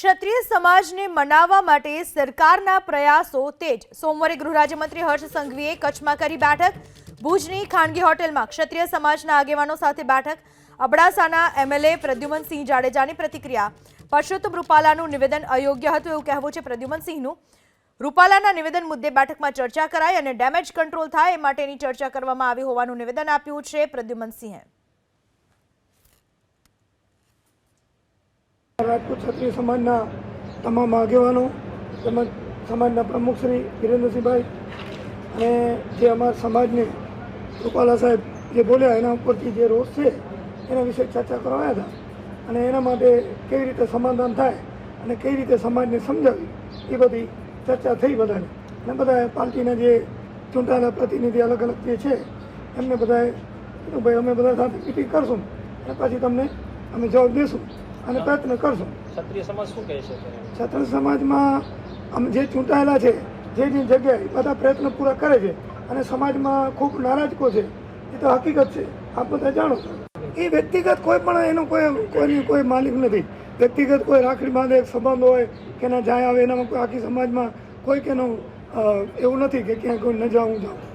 ક્ષત્રિય સમાજને મનાવવા માટે સરકારના પ્રયાસો તેજ. સોમવારે ગૃહ રાજ્યમંત્રી હર્ષ સંઘવીએ કચ્છમાં કરી બેઠક. ભુજની ખાનગી હોટેલમાં ક્ષત્રિય સમાજના આગેવાનો સાથે બેઠક. અબડાસાના એમએલએ પ્રદ્યુમનસિંહ જાડેજાની પ્રતિક્રિયા. પરસોત્તમ રૂપાલાનું નિવેદન અયોગ્ય હતું એવું કહેવું છે પ્રદ્યુમનસિંહનું. રૂપાલાના નિવેદન મુદ્દે બેઠકમાં ચર્ચા કરાઈ અને ડેમેજ કંટ્રોલ થાય એ માટેની ચર્ચા કરવામાં આવી હોવાનું નિવેદન આપ્યું છે પ્રદ્યુમનસિંહે. રાજપૂત ક્ષત્રિય સમાજના તમામ આગેવાનો તેમજ સમાજના પ્રમુખ શ્રી વિરેન્દ્રસિંહભાઈ અને જે અમારા સમાજને રૂપાલા સાહેબ જે બોલ્યા એના ઉપરથી જે રોષ છે એના વિશે ચર્ચા કરવા હતા અને એના માટે કેવી રીતે સમાધાન થાય અને કઈ રીતે સમાજને સમજાવી, એ બધી ચર્ચા થઈ બધાને. અને બધા પાર્ટીના જે ચૂંટાયેલા પ્રતિનિધિ અલગ અલગ જે છે, એમને બધાએ ભાઈ, અમે બધા સાથે મિટિંગ કરશું અને પછી તમને અમે જવાબ દઈશું અને પ્રયત્ન કરશું. ક્ષત્રિય સમાજ શું કહે છે? ક્ષત્રિય સમાજમાં આમ જે ચૂંટાયેલા છે જે જે જગ્યાએ બધા પ્રયત્ન પૂરા કરે છે અને સમાજમાં ખૂબ નારાજકો છે એ તો હકીકત છે. આપ બધા જાણો છો. એ વ્યક્તિગત કોઈ પણ એનો કોઈ કોઈની કોઈ માલિક નથી. વ્યક્તિગત કોઈ રાખડી બાંધે એક સંબંધ હોય કે ના જાય આવે એનામાં કોઈ આખી સમાજમાં કોઈ કેનો એવું નથી કે ક્યાંય કોઈ ન જાઉં જાઉં.